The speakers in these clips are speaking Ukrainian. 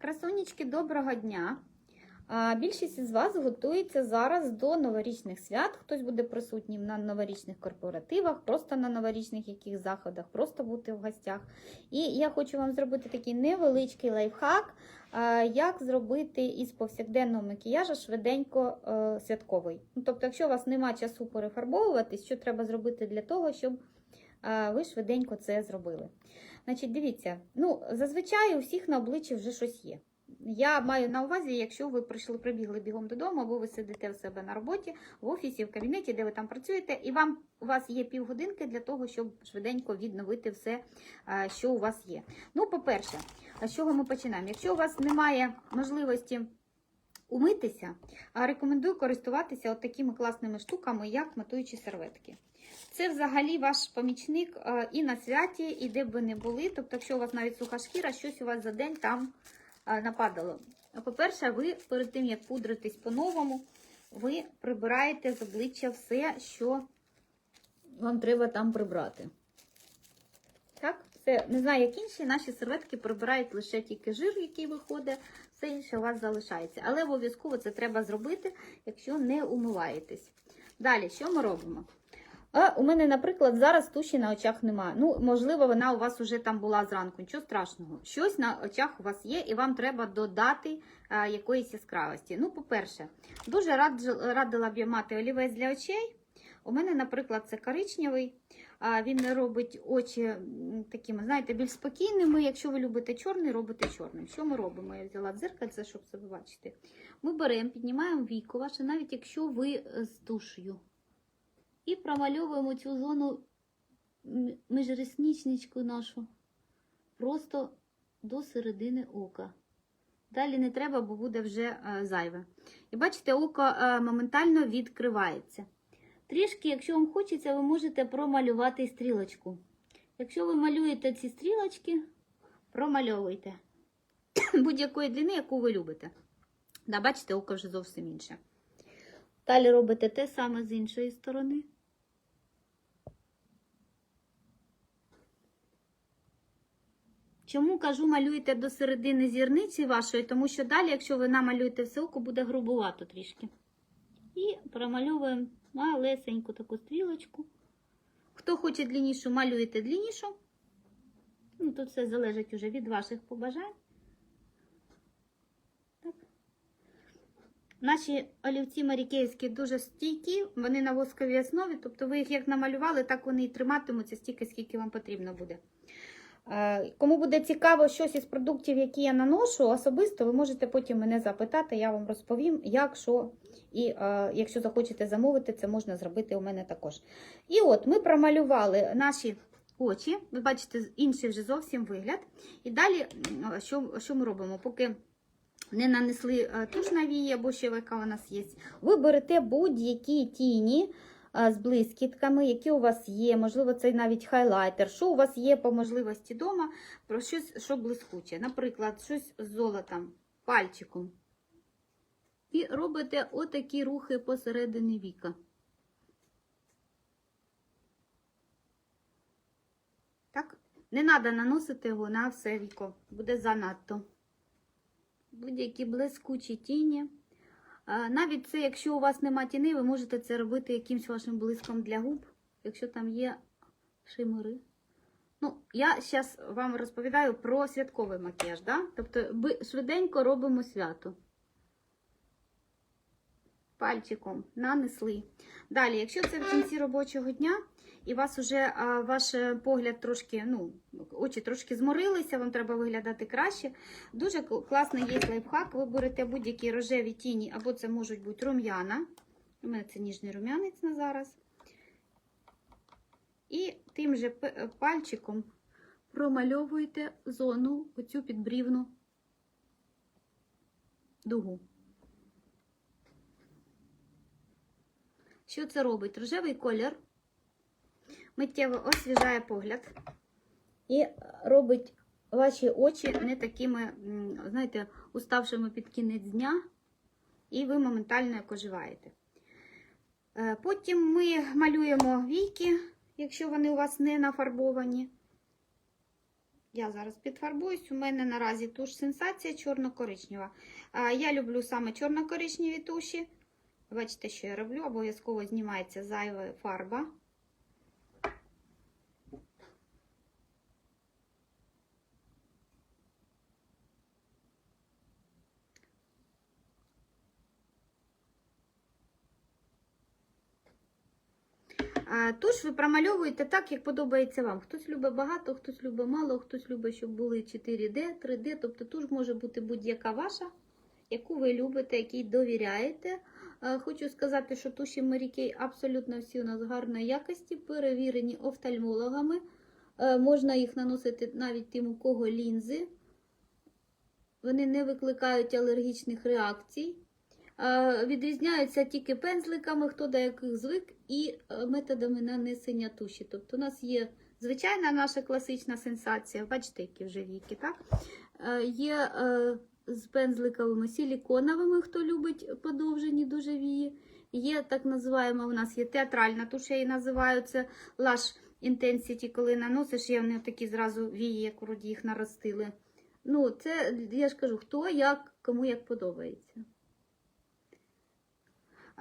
Красунечки, доброго дня! Більшість із вас готується зараз до новорічних свят. Хтось буде присутнім на новорічних корпоративах, просто на новорічних яких заходах, просто бути в гостях. І я хочу вам зробити такий невеличкий лайфхак, як зробити із повсякденного макіяжу швиденько е, святковий. Ну, тобто, якщо у вас немає часу перефарбовуватись, що треба зробити для того, щоб ви швиденько це зробили. Значить, дивіться, ну, зазвичай у всіх на обличчі вже щось є. Я маю на увазі, якщо ви прийшли, прибігли бігом додому, або ви сидите в себе на роботі, в офісі, в кабінеті, де ви там працюєте, і вам у вас є півгодинки для того, щоб швиденько відновити все, що у вас є. Ну, по-перше, з чого ми починаємо? Якщо у вас немає можливості умитися, а рекомендую користуватися от такими класними штуками, як матуючі серветки. Це взагалі ваш помічник е, і на святі, і де б ви не були. Тобто, якщо у вас навіть суха шкіра, щось у вас за день там е, нападало. По-перше, ви перед тим, як пудритись по-новому, ви прибираєте з обличчя все, що вам треба там прибрати. Так, все, не знаю, як інші, наші серветки прибирають лише тільки жир, який виходить, все інше у вас залишається. Але обов'язково це треба зробити, якщо не умиваєтесь. Далі, що ми робимо? А у мене, наприклад, зараз туші на очах немає. Ну, можливо, вона у вас вже там була зранку. Нічого страшного. Щось на очах у вас є, і вам треба додати а, якоїсь яскравості. Ну, по-перше, дуже раджу- радила б я мати олівець для очей. У мене, наприклад, це коричневий. Він робить очі такими, знаєте, більш спокійними. Якщо ви любите чорний, робите чорним. Що ми робимо? Я взяла дзеркальце, щоб це бачити. Ми беремо, піднімаємо віко ваше, навіть якщо ви е, з тушею. І промальовуємо цю зону м- міжресничничку нашу просто до середини ока. Далі не треба, бо буде вже е, зайве. І бачите, око е, моментально відкривається. Трішки, якщо вам хочеться, ви можете промалювати стрілочку. Якщо ви малюєте ці стрілочки, промальовуйте будь-якої длини, яку ви любите. Да, бачите, око вже зовсім інше. Далі робите те саме з іншої сторони. Чому кажу, малюйте до середини зірниці вашої, тому що далі, якщо ви намалюєте все око, буде грубувато трішки. І промальовуємо малесеньку таку стрілочку. Хто хоче дліннішу, малюєте дліннішу. Ну, тут все залежить уже від ваших побажань. Так. Наші олівці марікейські дуже стійкі, вони на восковій основі, тобто ви їх як намалювали, так вони і триматимуться стільки, скільки вам потрібно буде. Е, Кому буде цікаво щось із продуктів, які я наношу особисто, ви можете потім мене запитати, я вам розповім, як, що. І е, якщо захочете замовити, це можна зробити у мене також. І от ми промалювали наші очі. Ви бачите, інший вже зовсім вигляд. І далі, що, що ми робимо? Поки не нанесли е, туш на вії або ще яка у нас є, ви берете будь-які тіні з блискітками, які у вас є, можливо, це навіть хайлайтер, що у вас є по можливості вдома, про щось, що блискуче. Наприклад, щось з золотом, пальчиком. І робите отакі рухи посередині віка. Так? Не треба наносити його на все віко, буде занадто. Будь-які блискучі тіні. Навіть це, якщо у вас нема тіни, ви можете це робити якимсь вашим блиском для губ, якщо там є шимери. Ну, я зараз вам розповідаю про святковий макіяж, да? тобто швиденько робимо свято. Пальчиком нанесли. Далі, якщо це в кінці робочого дня, і вас вже а, ваш е, погляд трошки, ну, очі трошки зморилися, вам треба виглядати краще. Дуже класний є лайфхак. Ви берете будь-які рожеві тіні, або це можуть бути рум'яна. У мене це ніжний рум'янець на зараз. І тим же е, пальчиком промальовуєте зону, оцю підбрівну дугу. Що це робить? Рожевий колір миттєво освіжає погляд і робить ваші очі не такими, знаєте, уставшими під кінець дня, і ви моментально як оживаєте. Е, Потім ми малюємо війки, якщо вони у вас не нафарбовані. Я зараз підфарбуюсь. У мене наразі туш сенсація чорно-коричнева. Я люблю саме чорно-коричневі туші. Бачите, що я роблю? Обов'язково знімається зайва фарба. Туш ви промальовуєте так, як подобається вам. Хтось любить багато, хтось любить мало, хтось любить, щоб були 4D, 3D. Тобто туш може бути будь-яка ваша, яку ви любите, якій довіряєте. Хочу сказати, що туші Kay абсолютно всі у нас гарної якості, перевірені офтальмологами. Можна їх наносити навіть тим, у кого лінзи. Вони не викликають алергічних реакцій. Відрізняються тільки пензликами, хто до яких звик, і е, методами нанесення туші. Тобто у нас є звичайна наша класична сенсація, бачите, які вже віки, так? Е, Є е, з пензликовими силіконовими, хто любить подовжені дуже вії. Є так називаємо, у нас є театральна туш, я її називаю, це Lush Intensity, коли наносиш, є вони такі зразу вії, як вроді їх наростили. Ну, це, я ж кажу, хто як, кому як подобається.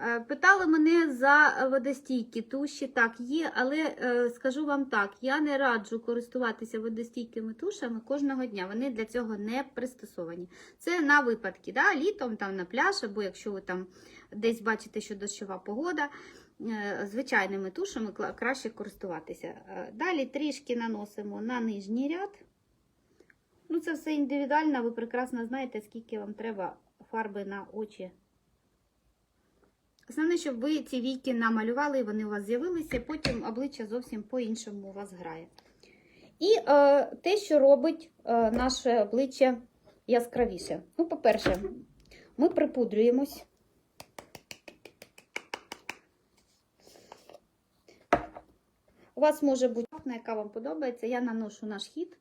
Е, Питали мене за водостійкі туші. Так, є, але е, скажу вам так: я не раджу користуватися водостійкими тушами кожного дня. Вони для цього не пристосовані. Це на випадки, да, літом там на пляж, або якщо ви там десь бачите, що дощова погода. е, Звичайними тушами краще користуватися. Далі трішки наносимо на нижній ряд. Ну, це все індивідуально, ви прекрасно знаєте, скільки вам треба фарби на очі. Основне, щоб ви ці війки намалювали, і вони у вас з'явилися, потім обличчя зовсім по-іншому у вас грає. І е, те, що робить е, наше обличчя яскравіше. Ну, по-перше, ми припудрюємось. У вас може бути, ватна, яка вам подобається. Я наношу наш хід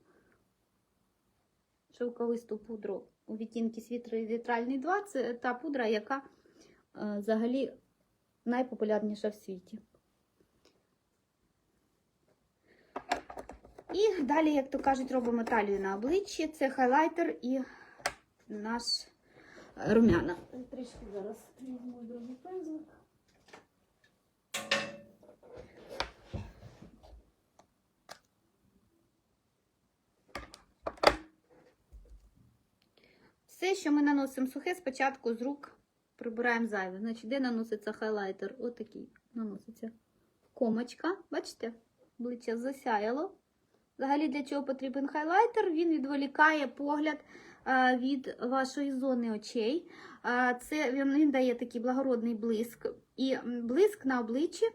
шовковисту пудру у відтінки світри вітральний 2. Це та пудра, яка взагалі найпопулярніша в світі. І далі, як то кажуть, робимо талію на обличчі. Це хайлайтер і наш румяна. Трішки зараз візьму другий пензлик. Все, що ми наносимо сухе, спочатку з рук прибираємо зайве. Значить, де наноситься хайлайтер? Отакий наноситься комочка. Бачите? Обличчя засяяло. Взагалі, для чого потрібен хайлайтер? Він відволікає погляд від вашої зони очей. Це він, він дає такий благородний блиск. І блиск на обличчі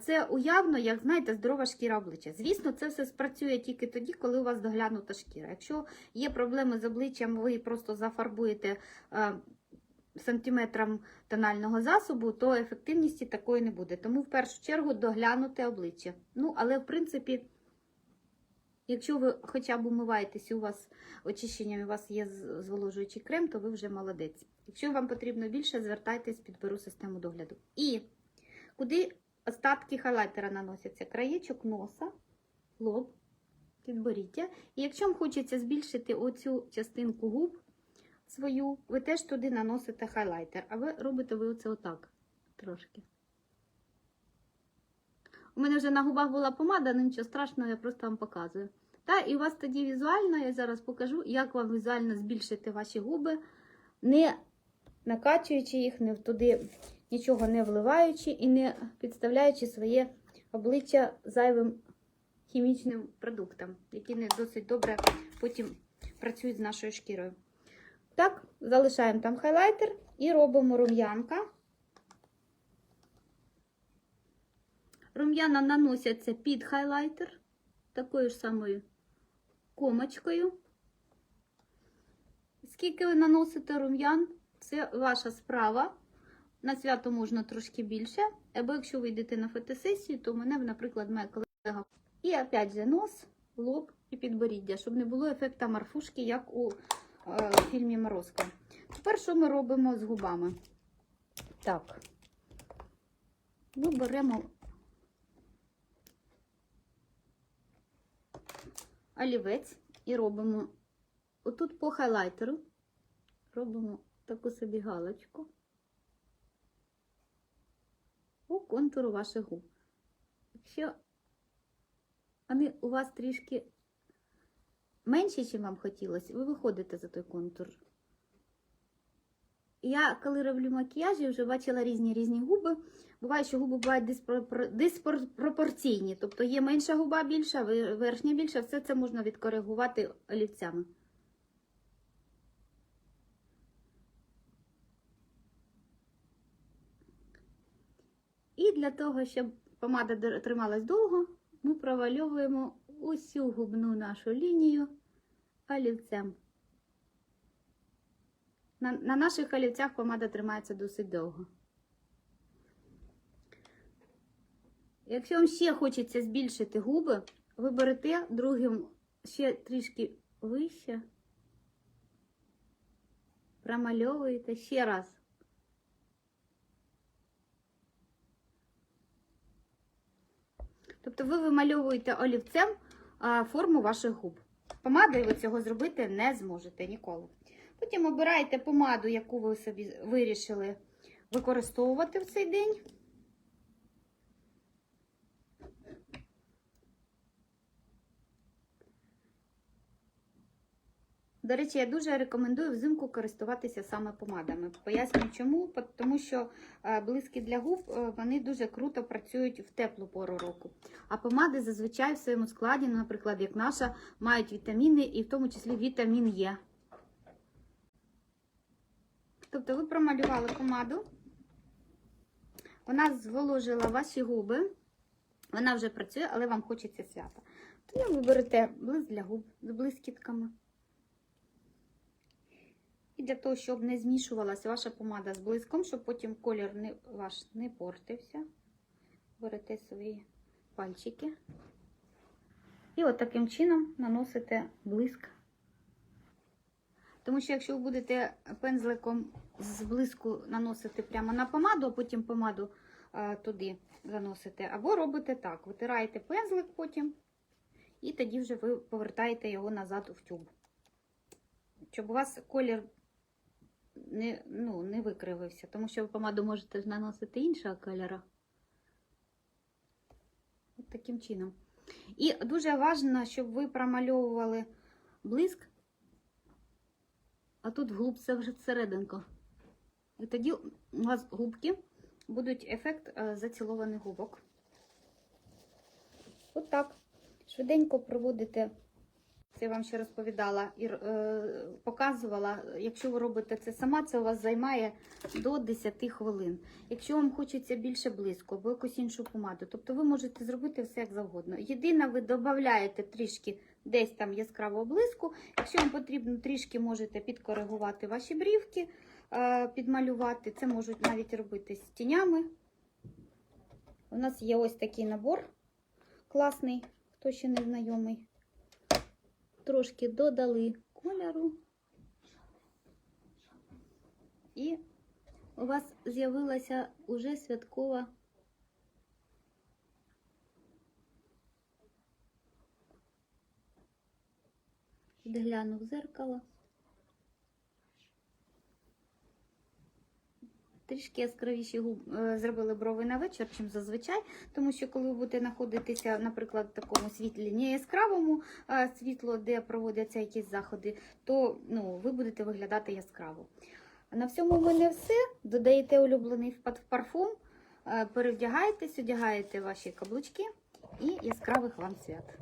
це уявно, як знаєте, здорова шкіра обличчя. Звісно, це все спрацює тільки тоді, коли у вас доглянута шкіра. Якщо є проблеми з обличчям, ви просто зафарбуєте. А, Сантиметром тонального засобу, то ефективності такої не буде. Тому в першу чергу доглянути обличчя. Ну, але в принципі, якщо ви хоча б умиваєтесь, і у вас очищенням, у вас є зволожуючий крем, то ви вже молодець. Якщо вам потрібно більше, звертайтесь, підберу систему догляду. І куди остатки хайлайтера наносяться? Краєчок носа, лоб, підборіддя. І якщо вам хочеться збільшити оцю частинку губ, свою, ви теж туди наносите хайлайтер, а ви робите ви оце отак трошки. У мене вже на губах була помада, але нічого страшного, я просто вам показую. Та, і у вас тоді візуально, я зараз покажу, як вам візуально збільшити ваші губи, не накачуючи їх, не туди нічого не вливаючи і не підставляючи своє обличчя зайвим хімічним продуктам, які не досить добре потім працюють з нашою шкірою. Так, залишаємо там хайлайтер і робимо рум'янка. Рум'яна наносяться під хайлайтер такою ж самою комочкою. Скільки ви наносите рум'ян, це ваша справа. На свято можна трошки більше. Або якщо ви йдете на фотосесію, то мене, наприклад, моя колега. І опять же нос, лоб і підборіддя, щоб не було ефекта марфушки, як у е, фільмі Морозко. Тепер що ми робимо з губами? Так. Ми беремо олівець І робимо отут по хайлайтеру. Робимо таку собі галочку по контуру ваших губ. Якщо вони у вас трішки менші, ніж вам хотілося, ви виходите за той контур. Я, коли роблю макіяж, я вже бачила різні різні губи. Буває, що губи бувають диспро- диспропорційні. Тобто є менша губа більша, верхня більша, все це можна відкоригувати олівцями. І для того, щоб помада трималась довго, ми провальовуємо усю губну нашу лінію олівцем. На, на наших олівцях помада тримається досить довго. Якщо вам ще хочеться збільшити губи, ви берете другим ще трішки вище, промальовуєте ще раз. Тобто ви вимальовуєте олівцем форму ваших губ. Помадою ви цього зробити не зможете ніколи. Потім обираєте помаду, яку ви собі вирішили використовувати в цей день. До речі, я дуже рекомендую взимку користуватися саме помадами. Поясню чому. Тому що е, блиски для губ е, вони дуже круто працюють в теплу пору року. А помади зазвичай в своєму складі, ну, наприклад, як наша, мають вітаміни і в тому числі вітамін Е. Тобто ви промалювали помаду, вона зволожила ваші губи, вона вже працює, але вам хочеться свята. Тоді ви берете блиск для губ з блискітками. Для того, щоб не змішувалася ваша помада з блиском, щоб потім колір не, ваш не портився, берете свої пальчики. І от таким чином наносите блиск. Тому що якщо ви будете пензликом з блиску наносити прямо на помаду, а потім помаду а, туди заносите, або робите так: витираєте пензлик потім, і тоді вже ви повертаєте його назад в тюб. Щоб у вас колір не, ну, не викривився, тому що ви помаду можете ж наносити іншого кольору. От таким чином. І дуже важливо, щоб ви промальовували блиск, а тут вглуб це вже серединку. І тоді у вас губки будуть ефект е, зацілованих губок. От так. Швиденько проводите. Це я вам ще розповідала і е, показувала. Якщо ви робите це сама, це у вас займає до 10 хвилин. Якщо вам хочеться більше близько або якусь іншу помаду, тобто ви можете зробити все як завгодно. Єдине, ви додаєте трішки десь там яскравого блиску. Якщо вам потрібно, трішки можете підкоригувати ваші брівки, е, підмалювати. Це можуть навіть робити з тінями. У нас є ось такий набор класний, хто ще не знайомий трошки додали кольору, і у вас з'явилася уже святкова гляну в зеркало. Трішки яскравіші губ е, зробили брови на вечір, чим зазвичай, тому що коли ви будете знаходитися, наприклад, в такому світлі не яскравому а світло, де проводяться якісь заходи, то ну, ви будете виглядати яскраво. На всьому в мене все. Додаєте улюблений пар- парфум, е, перевдягаєтесь, одягаєте ваші каблучки і яскравих вам свят.